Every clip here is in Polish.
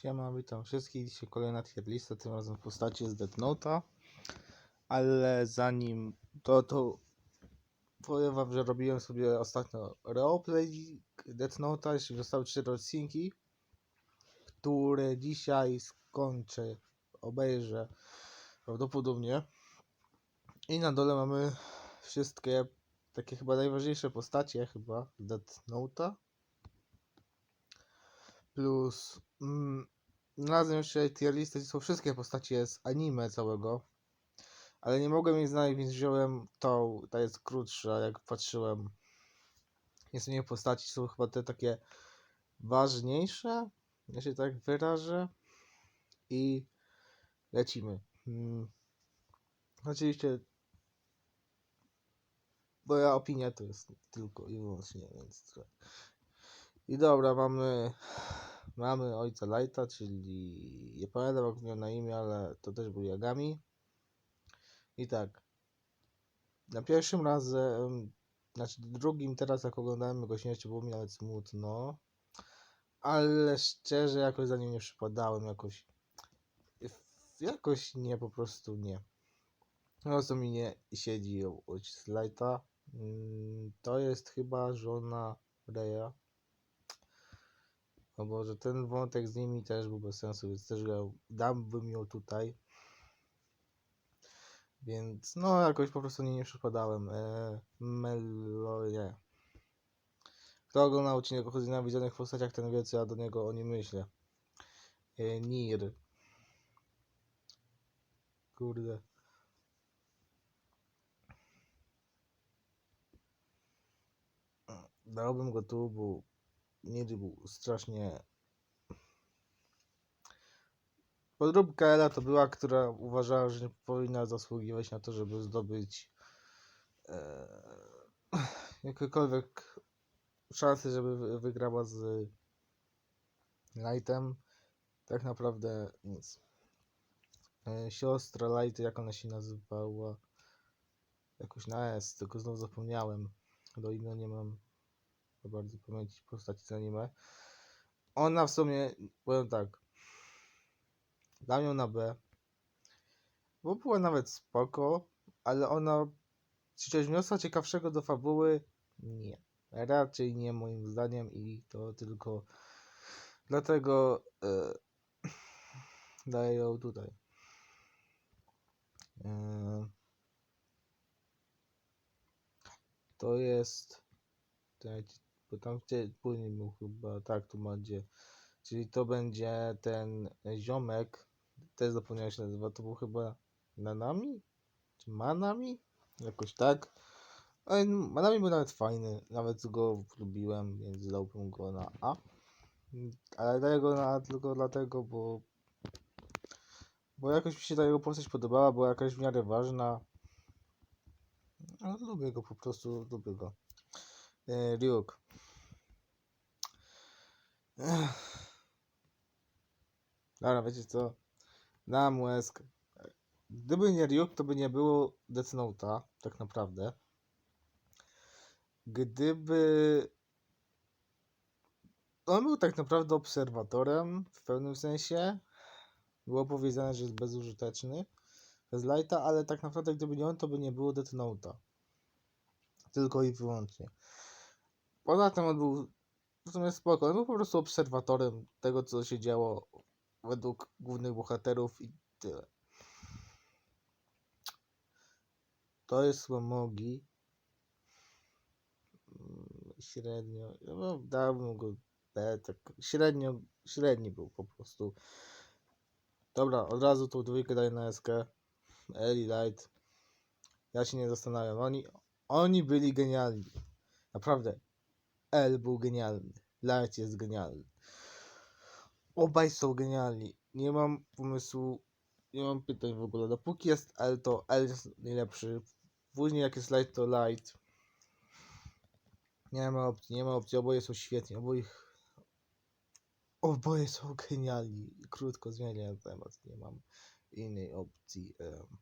Siema, witam wszystkich. Dzisiaj kolejna tier lista, tym razem w postaci z Death Note'a. Ale zanim to, to powiem wam, że robiłem sobie ostatnio roleplay Death Note'a, jeśli zostały 4 odcinki, które dzisiaj skończę, obejrzę prawdopodobnie. I na dole mamy wszystkie takie chyba najważniejsze postacie chyba z Death Note'a. Plus mm, znalazłem jeszcze tier listę, gdzie są wszystkie postacie z anime całego. Ale nie mogłem jej znaleźć, więc wziąłem tą, ta jest krótsza, jak patrzyłem. Jest mniej postaci, są chyba te takie ważniejsze, ja się tak wyrażę. I lecimy. Mm. Oczywiście moja opinia to jest tylko i wyłącznie, więc. I dobra, mamy mamy ojca Lighta, czyli nie pamiętam jak miał na imię, ale to też był Yagami. I tak. Na pierwszym razem, znaczy drugim teraz jak oglądałem jego śmierć było mi nawet smutno. Ale szczerze jakoś za nim nie przypadałem, jakoś jakoś nie, po prostu nie. No co mi nie siedzi ojciec Lighta. Mm, To jest chyba żona Reya. No bo że ten wątek z nimi też był bez sensu, więc też go dałbym ją tutaj. Więc no jakoś po prostu nie, nie przypadałem. E, Melo, nie. Kto oglądał odcinek o znalezionych postaciach, ten wie co ja do niego o nim myślę. E, Nir. Kurde. Dałbym go tu, bo Nir był strasznie Podróbka Ela to była, która uważała, że nie powinna zasługiwać na to, żeby zdobyć e, jakiekolwiek szansy, żeby wy- wygrała z Lightem. Tak naprawdę nic. E, siostra Light, jak ona się nazywała? Jakoś na S, tylko znowu zapomniałem. Do imienia nie mam bardzo pamięci postaci z anime. Ona w sumie, powiem tak, dam ją na B, bo była nawet spoko, ale ona coś wniosła ciekawszego do fabuły? Nie. Raczej nie moim zdaniem i to tylko dlatego e, daję ją tutaj. E, to jest bo tam gdzie później był chyba, tak, tu będzie, czyli to będzie ten ziomek, też zapomniałem się nazywa, to był chyba Nanami? Czy Manami? Jakoś tak. Ale Manami był nawet fajny, nawet go lubiłem, więc dałbym go na A. Ale daję go na A tylko dlatego, bo bo jakoś mi się ta jego postać podobała, była jakaś w miarę ważna. Ale lubię go po prostu, lubię go. E, Ryuk. Ech. Dobra, wiecie co? Dam łezkę. Gdyby nie Ryuk, to by nie było Death Note'a, tak naprawdę. Gdyby... On był tak naprawdę obserwatorem, w pewnym sensie. Było powiedziane, że jest bezużyteczny. Bez Lighta, ale tak naprawdę gdyby nie on, to by nie było Death Note'a. Tylko i wyłącznie. Poza tym on był sumie spoko. On był po prostu obserwatorem tego, co się działo według głównych bohaterów i tyle. To jest Słamogi. Mm, Średnio. No, dałbym go B, tak średnio, średni był po prostu. Dobra, od razu tą dwójkę daję na SK. Eli Light. Ja się nie zastanawiam. Oni, oni byli genialni. Naprawdę. L był genialny. Light jest genialny. Obaj są genialni. Nie mam pomysłu, nie mam pytań w ogóle. Dopóki jest L, to L jest najlepszy. Później jak jest Light, to Light. Nie ma opcji, nie ma opcji. Oboje są świetni. Oboje, oboje są genialni. Krótko zmieniam temat. Nie mam innej opcji. Um,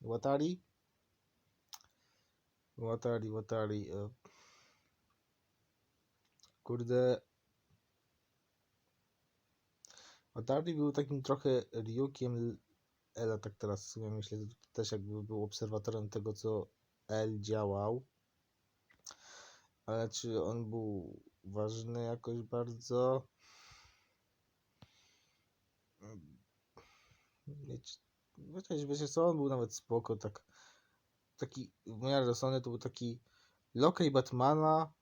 Watari? Watari, Watari. E, kurde. Atari był takim trochę Ryukiem Ela, tak teraz w sumie myślę, też jakby był obserwatorem tego, co L działał. Ale czy on był ważny jakoś bardzo? Wiecie, wiecie, co, on był nawet spoko, tak taki, w miarę Sony to był taki lokej Batmana,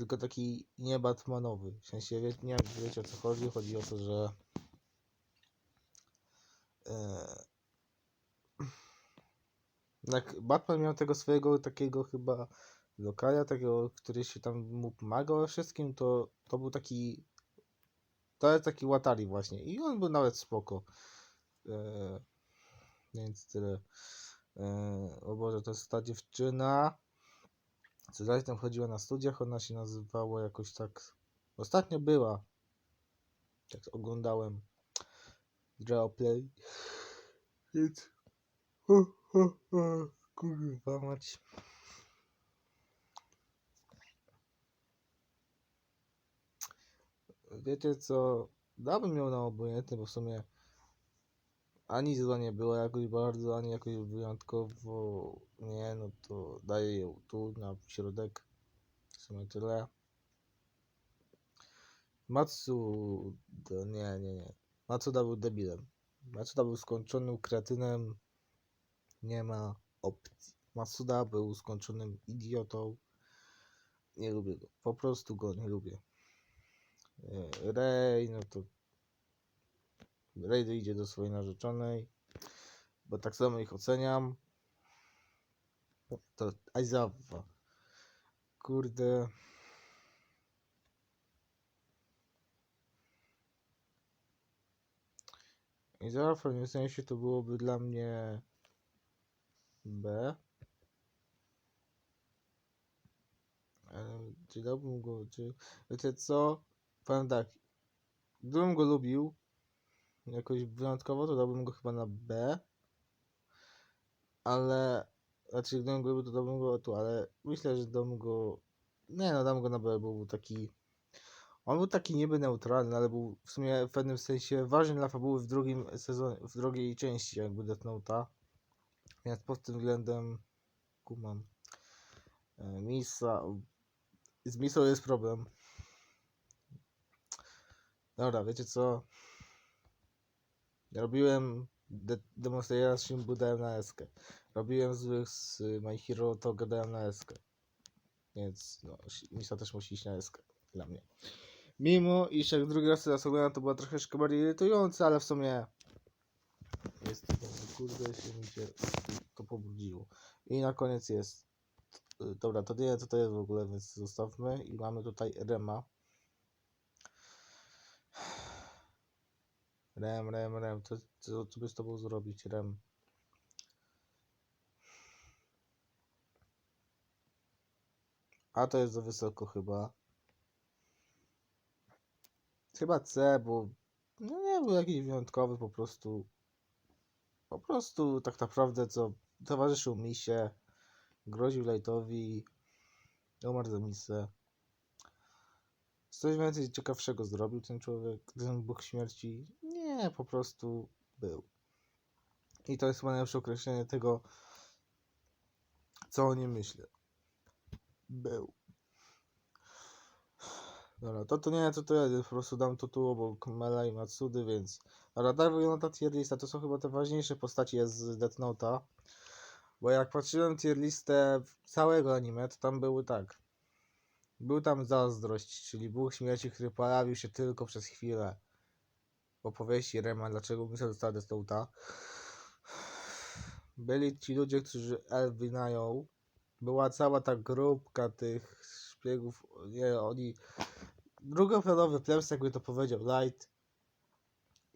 tylko taki nie Batmanowy. W sensie, wie, nie wiem, wiecie o co chodzi. Chodzi o to, że jak Batman miał tego swojego takiego chyba lokaja, takiego, który się tam mu pomagał wszystkim, to, to był taki to jest taki Watari właśnie i on był nawet spoko. E, więc tyle. E, o Boże, to jest ta dziewczyna, co dalej tam chodziła na studiach, ona się nazywała jakoś tak, ostatnio była, tak oglądałem Play. Więc, kurwa mać. Wiecie co, dałbym ją na obojętny, bo w sumie ani zła nie było jakoś bardzo, ani jakoś wyjątkowo nie, no to daję ją tu na środek. W sumie tyle. Matsuda, nie, nie, nie. Matsuda był debilem. Matsuda był skończonym kretynem. Nie ma opcji. Matsuda był skończonym idiotą. Nie lubię go. Po prostu go nie lubię. E, Ray, no to Ray idzie do swojej narzeczonej, bo tak samo ich oceniam. To Aizawa. Kurde. Aizawa w pewnym sensie to byłoby dla mnie B. Ale czy dałbym go, czy... Wiecie co? Powiem tak. Gdybym go lubił, jakoś wyjątkowo, to dałbym go chyba na B. Ale, znaczy gdybym go to dałbym go tu, ale myślę, że dam go, nie no, go na B, bo był taki, on był taki niby neutralny, ale był w sumie w pewnym sensie ważny dla fabuły w drugim sezonie, w drugiej części jakby Death Note'a. Więc pod tym względem kumam. E, Misa, z Misą jest problem. Dobra, wiecie co? Robiłem de Demon Slayera z Shimbu dałem na eskę. Robiłem złych z My Hero, to go dałem na eskę. Więc no, Misa też musi iść na eskę dla mnie. Mimo iż jak drugi raz teraz oglądam, to była troszeczkę bardziej irytująca, ale w sumie jest kurde się mi się to pobrudziło. I na koniec jest dobra, to nie co to jest w ogóle, więc zostawmy i mamy tutaj Rema. Rem, rem, rem. Co, co, co by z tobą zrobić, rem? A to jest za wysoko chyba. Chyba C, bo no nie był jakiś wyjątkowy po prostu. Po prostu tak naprawdę co towarzyszył mi się, groził Lightowi, umarł za misę. Coś więcej ciekawszego zrobił ten człowiek, ten Bóg śmierci. Nie, po prostu był. I to jest chyba najlepsze określenie tego, co o nim myślę. Był. Dobra, to to nie, to to ja po prostu dam to tu obok Mela i Matsudy, więc... Tak wygląda tier lista, to są chyba te ważniejsze postacie z Death Note'a. Bo jak patrzyłem tier listę całego anime, to tam były tak. Był tam zazdrość, czyli Bóg śmierci, który pojawił się tylko przez chwilę. Opowieści Rema, dlaczego muszę dostała Death Note'a. Byli ci ludzie, którzy El wynają. Była cała ta grupka tych szpiegów. Nie, oni drugoplanowy plebs, jakby to powiedział Light.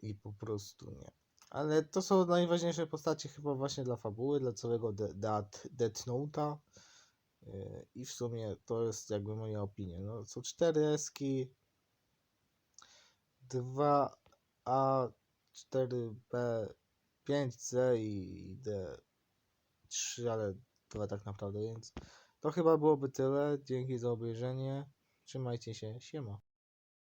I po prostu nie. Ale to są najważniejsze postacie chyba właśnie dla fabuły, dla całego Death, Death Note'a. Yy, I w sumie to jest jakby moja opinia. No, są cztery eski, dwa A, 4B, 5C i D3, ale tyle tak naprawdę, więc to chyba byłoby tyle. Dzięki za obejrzenie. Trzymajcie się, siema.